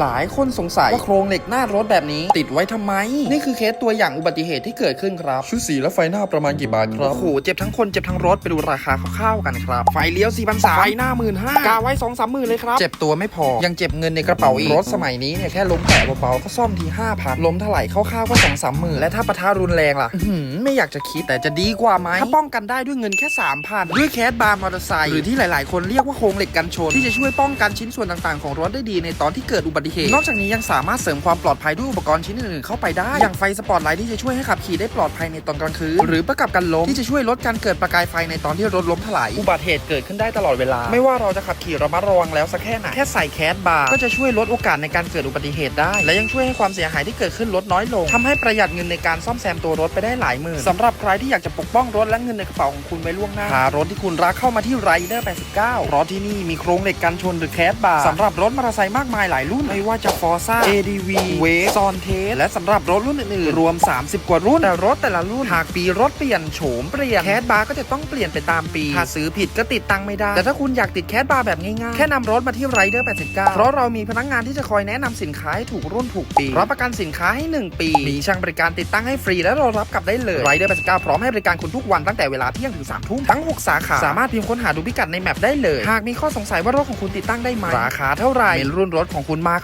หลายคนสงสัยว่าโครงเหล็กหน้ารถแบบนี้ ติดไว้ทำไม นี่คือเคสตัวอย่างอุบัติเหตุที่เกิดขึ้นครับ ชุดสีและไฟหน้าประมาณกี่บาทครับโอ้โหเจ็บทั้งคนเจ็บทั้งรถไปดูราคาคร่าวๆกันครับ ไฟเลี้ยว4 0 0 0ไฟหน้า1 5ื่นกาไว้2 3 0 0 0 0เลยครับ เจ็บตัวไม่พอ ยังเจ็บเงินในกระเป๋าอีก รถสมัยนี้เนี่ยแค่ล้มแตะเบาๆก็ซ่อมที5,000ล้มเท่าไหร่คร่าวๆก็2 3หมื่นและถ้าปะทะรุนแรงล่ะอื้อหือไม่อยากจะคิดแต่จะดีกว่าไหมถ้าป้องกันได้ด้วยเงินแค่3,000ด้วยแคสบาร์มอเตอร์ไซค์หรือที่หลาย ๆ คนเรียกว่าโครงเหล็กกันชนที่จะช่วยป้องกันชิ้นส่วนต่าง ๆ ของรถได้ดีในตอนที่เกิดอุบัติเหตุ นอกจากนี้ยังสามารถเสริมความปลอดภัยด้วยอุปกรณ์ชิ้นอื่นๆเข้าไปได้ อย่างไฟสปอตไลท์ที่จะช่วยให้ขับขี่ได้ปลอดภัยในตอนกลางคืน หรือประกับกันล้มที่จะช่วยลดการเกิดประกายไฟในตอนที่รถล้มถลาย อุบัติเหตุเกิดขึ้นได้ตลอดเวลา ไม่ว่าเราจะขับขี่ระมัดระวังแล้วสักแค่ไหน แค่ใส่แคสบาร์ก็จะช่วยลดโอกาสในการเกิดอุบัติเหตุได้ และยังช่วยให้ความเสียหายที่เกิดขึ้นลดน้อยลงทำให้ประหยัดเงินในการซ่อมแซมตัวรถไปได้หลายหมื่นสำหรับใครที่อยากจะปกป้องรถและเงินในกระเป๋าของคุณไว้ล่วงหน้าพารถที่คุณรักเข้ามาที่ไรเดอร์89เพราะที่นี่มีโครงเหล็กกันชนหรือแคสบาร์สำหรับรถมอเตอร์ไซค์มากมายหลายรุ่นไม่ว่าจะ Forza ADV Wave s o n t e และสำหรับรถรุ่นอื่นๆ รวม 30 กว่ารุ่น แต่รถแต่ละรุ่น หากปีรถเปลี่ยนโฉมเปลี่ยนแคสบาร์ก็จะต้องเปลี่ยนไปตามปี ถ้าซื้อผิดก็ติดตังค์ไม่ได้ แต่ถ้าคุณอยากติดแคสบาร์แบบง่ายๆ แค่นำรถมาที่ไรเดอร์89 เพราะเรามีพนักงานที่จะคอยแนะนำสินค้าให้ถูกรุ่นถูกปี รับประกันสินค้าให้ 1 ปี มีช่างบริการติดตั้งให้ฟรีและรอรับกลับได้เลยไรเดอร์89พร้อมให้บริการคุณทุกวันตั้งแต่เวลาเที่ยงถึง3ทุ่มทั้ง 6 สาขาสามารถพิมพ์ค้นหาดูพิกัดในแมปได้เลย หากมีข้อสงสัยว่ารถของคุณติดตั้งได้ไหมราคาเท่าไหร่เมนรุ่นรถของคุณมา